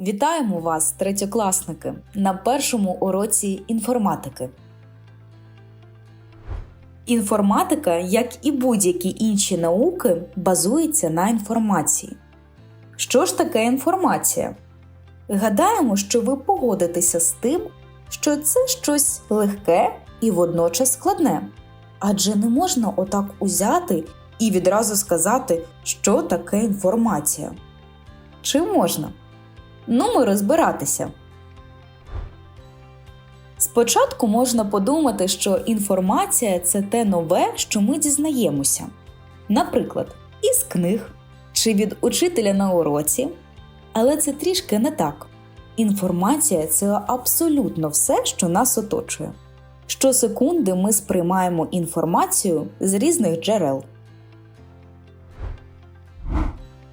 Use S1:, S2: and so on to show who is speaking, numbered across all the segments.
S1: Вітаємо вас, третьокласники, на першому уроці інформатики. Інформатика, як і будь-які інші науки, базується на інформації. Що ж таке інформація? Гадаємо, що ви погодитеся з тим, що це щось легке і водночас складне. Адже не можна отак узяти і відразу сказати, що таке інформація. Чи можна? Ну, ми розбиратися. Спочатку можна подумати, що інформація це те нове, що ми дізнаємося. Наприклад, із книг чи від учителя на уроці. Але це трішки не так. Інформація це абсолютно все, що нас оточує. Щосекунди ми сприймаємо інформацію з різних джерел.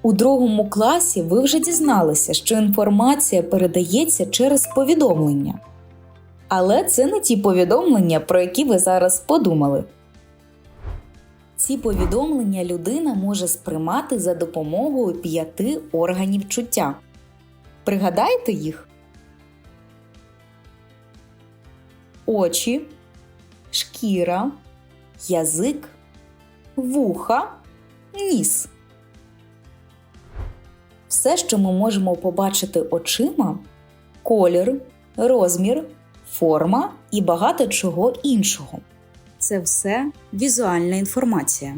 S1: У другому класі ви вже дізналися, що інформація передається через повідомлення. Але це не ті повідомлення, про які ви зараз подумали. Ці повідомлення людина може сприймати за допомогою п'яти органів чуття. Пригадайте їх: очі, шкіра, язик, вуха, ніс. Все, що ми можемо побачити очима колір, розмір, форма і багато чого іншого. Це все візуальна інформація.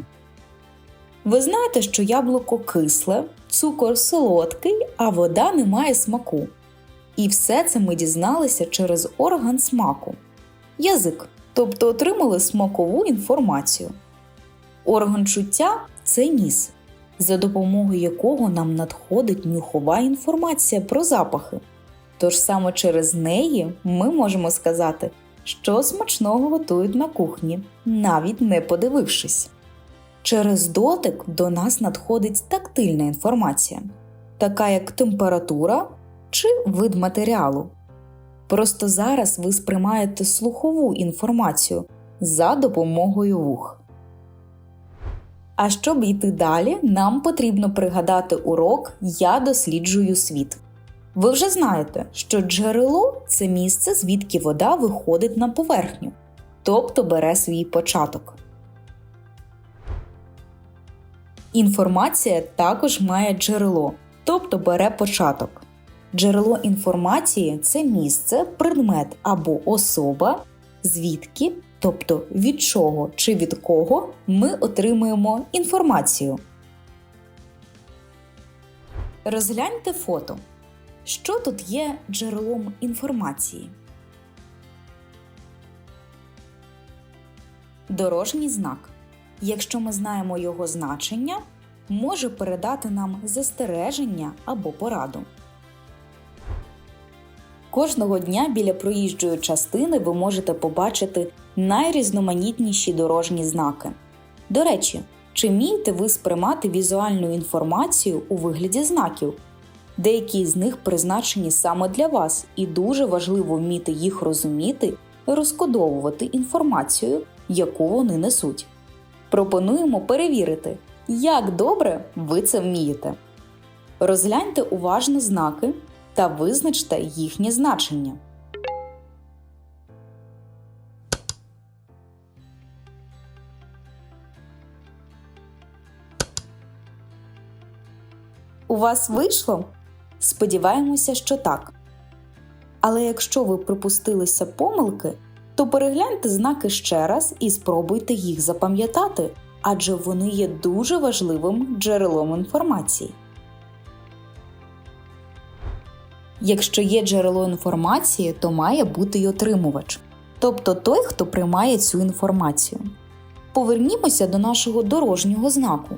S1: Ви знаєте, що яблуко кисле, цукор солодкий, а вода не має смаку. І все це ми дізналися через орган смаку язик, тобто отримали смакову інформацію. Орган чуття це ніс, за допомогою якого нам надходить нюхова інформація про запахи. Тож саме через неї ми можемо сказати, що смачного готують на кухні, навіть не подивившись. Через дотик до нас надходить тактильна інформація, така як температура чи вид матеріалу. Просто зараз ви сприймаєте слухову інформацію за допомогою вух. А щоб йти далі, нам потрібно пригадати урок Я досліджую світ. Ви вже знаєте, що джерело це місце, звідки вода виходить на поверхню, тобто бере свій початок. Інформація також має джерело, тобто бере початок. Джерело інформації це місце, предмет або особа, звідки, тобто від чого чи від кого ми отримуємо інформацію. Розгляньте фото. Що тут є джерелом інформації? Дорожній знак. Якщо ми знаємо його значення, може передати нам застереження або пораду. Кожного дня біля проїжджої частини ви можете побачити найрізноманітніші дорожні знаки. До речі, чи вмієте ви сприймати візуальну інформацію у вигляді знаків? Деякі з них призначені саме для вас, і дуже важливо вміти їх розуміти і розкодовувати інформацію, яку вони несуть. Пропонуємо перевірити, як добре ви це вмієте. Розгляньте уважно знаки та визначте їхнє значення. У вас вийшло? Сподіваємося, що так. Але якщо ви припустилися помилки, то перегляньте знаки ще раз і спробуйте їх запам'ятати, адже вони є дуже важливим джерелом інформації. Якщо є джерело інформації, то має бути й отримувач, тобто той, хто приймає цю інформацію. Повернімося до нашого дорожнього знаку.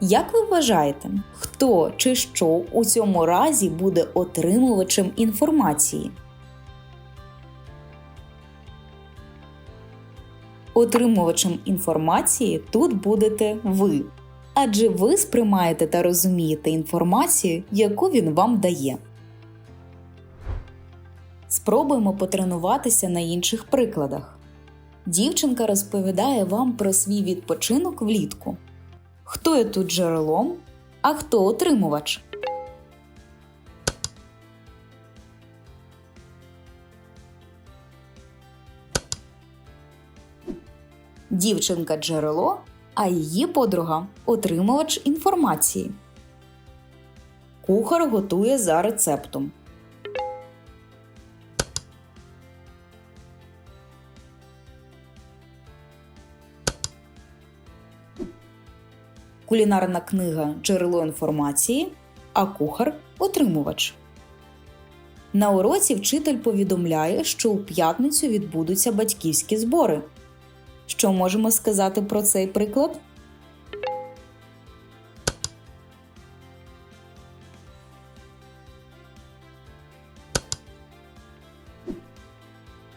S1: Як ви вважаєте, хто чи що у цьому разі буде отримувачем інформації? Отримувачем інформації тут будете ви, адже ви сприймаєте та розумієте інформацію, яку він вам дає. Спробуємо потренуватися на інших прикладах. Дівчинка розповідає вам про свій відпочинок влітку. Хто є тут джерелом, а хто отримувач. Дівчинка джерело, а її подруга отримувач інформації. Кухар готує за рецептом. Кулінарна книга джерело інформації, а кухар отримувач. На уроці вчитель повідомляє, що у п'ятницю відбудуться батьківські збори. Що можемо сказати про цей приклад?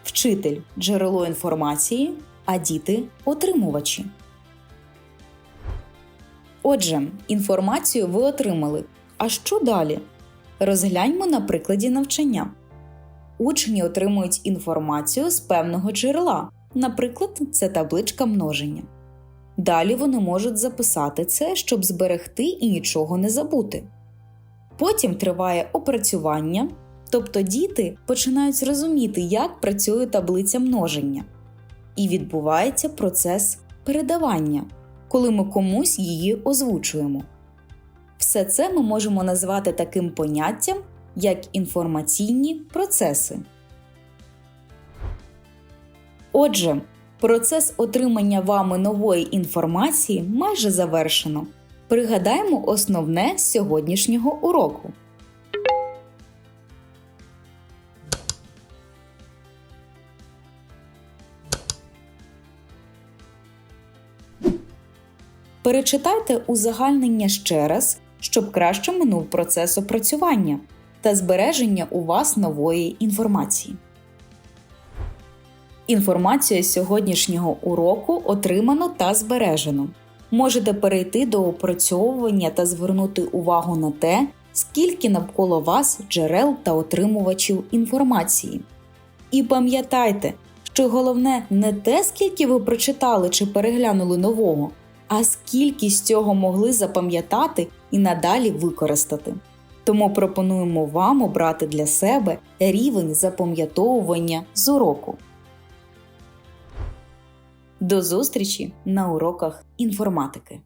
S1: Вчитель джерело інформації, а діти отримувачі. Отже, інформацію ви отримали. А що далі? Розгляньмо на прикладі навчання. Учні отримують інформацію з певного джерела, наприклад, це табличка множення. Далі вони можуть записати це, щоб зберегти і нічого не забути. Потім триває опрацювання, тобто діти починають розуміти, як працює таблиця множення, і відбувається процес передавання, коли ми комусь її озвучуємо. Все це ми можемо назвати таким поняттям, як інформаційні процеси. Отже, процес отримання вами нової інформації майже завершено. Пригадаємо основне з сьогоднішнього уроку. Перечитайте узагальнення ще раз, щоб краще минув процес опрацювання та збереження у вас нової інформації. Інформацію з сьогоднішнього уроку отримано та збережено. Можете перейти до опрацьовування та звернути увагу на те, скільки навколо вас джерел та отримувачів інформації. І пам'ятайте, що головне не те, скільки ви прочитали чи переглянули нового, а скільки з цього могли запам'ятати і надалі використати. Тому пропонуємо вам обрати для себе рівень запам'ятовування з уроку. До зустрічі на уроках інформатики.